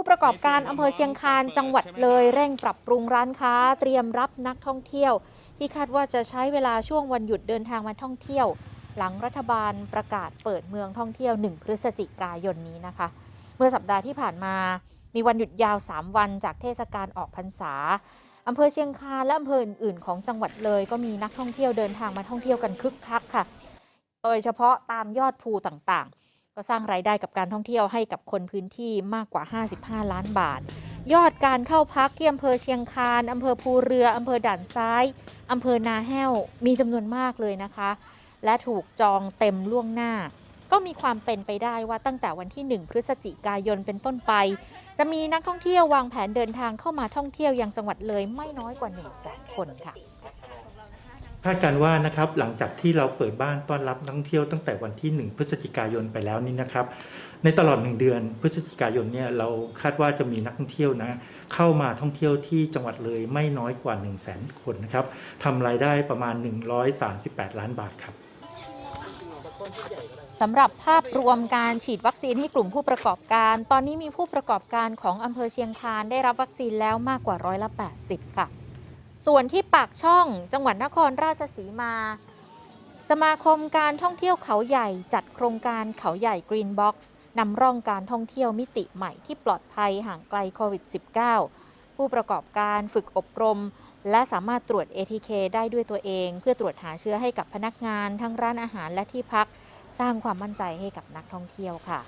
ผู้ประกอบการอำเภอเชียงคานจังหวัดเลยเร่งปรับปรุงร้านค้า เตรียมรับนักท่องเที่ยว ที่คาดว่าจะใช้เวลาช่วงวันหยุดเดินทางมาท่องเที่ยว หลังรัฐบาลประกาศเปิดเมืองท่องเที่ยว 1 พฤศจิกายนนี้นะคะ เมื่อสัปดาห์ที่ผ่านมามีวันหยุดยาว 3 วันจากเทศกาลออกพรรษาอำเภอเชียงคานและอำเภออื่นๆของจังหวัดเลยก็มีนักท่องเที่ยวเดินทางมาท่องเที่ยวกันคึกคักค่ะ โดยเฉพาะตามยอดภูต่างๆ ก็สร้างรายได้กับการท่องเที่ยวให้กับคนพื้นที่มากกว่า 55 ล้านบาท ยอดการเข้าพักที่อำเภอเชียงคานอำเภอภูเรืออำเภอด่านซ้ายอำเภอนาแห้วมีจำนวนมากเลยนะคะ และถูกจองเต็มล่วงหน้า ก็มีความเป็นไปได้ว่าตั้งแต่วันที่ 1 พฤศจิกายนเป็นต้นไป จะมีนักท่องเที่ยววางแผนเดินทางเข้ามาท่องเที่ยวยังจังหวัดเลยไม่น้อยกว่า1 0 0 0 0แสนคนค่ะ คาดการว่านะครับหลังจากที่เราเปิดบ้านต้อนรับนักท่องเที่ยวตั้งแต่วันที่ 1 พฤศจิกายนไปแล้วนี่นะครับ ในตลอด 1 เดือนพฤศจิกายนเนี่ยเราคาดว่าจะมีนักท่องเที่ยวนะเข้ามาท่องเที่ยวที่จังหวัดเลยไม่น้อยกว่า 1 0 0 0 0แสนคนนะครับทำรายได้ประมาณ 138 ล้านบาทครับสำหรับภาพรวมการฉีดวัคซีนให้กลุ่มผู้ประกอบการ ตอนนี้มีผู้ประกอบการของอำเภอเชียงคานได้รับวัคซีนแล้วมากกว่าร้อยละ 80 ค่ะ ส่วนที่ปากช่องจังหวัดนครราชสีมา สมาคมการท่องเที่ยวเขาใหญ่จัดโครงการเขาใหญ่ Green Box นำร่องการท่องเที่ยวมิติใหม่ที่ปลอดภัยห่างไกลโควิด -19 ผู้ประกอบการฝึกอบรม และสามารถตรวจ ATK ได้ด้วยตัวเอง เพื่อตรวจหาเชื้อให้กับพนักงาน ทั้งร้านอาหารและที่พัก สร้างความมั่นใจให้กับนักท่องเที่ยวค่ะ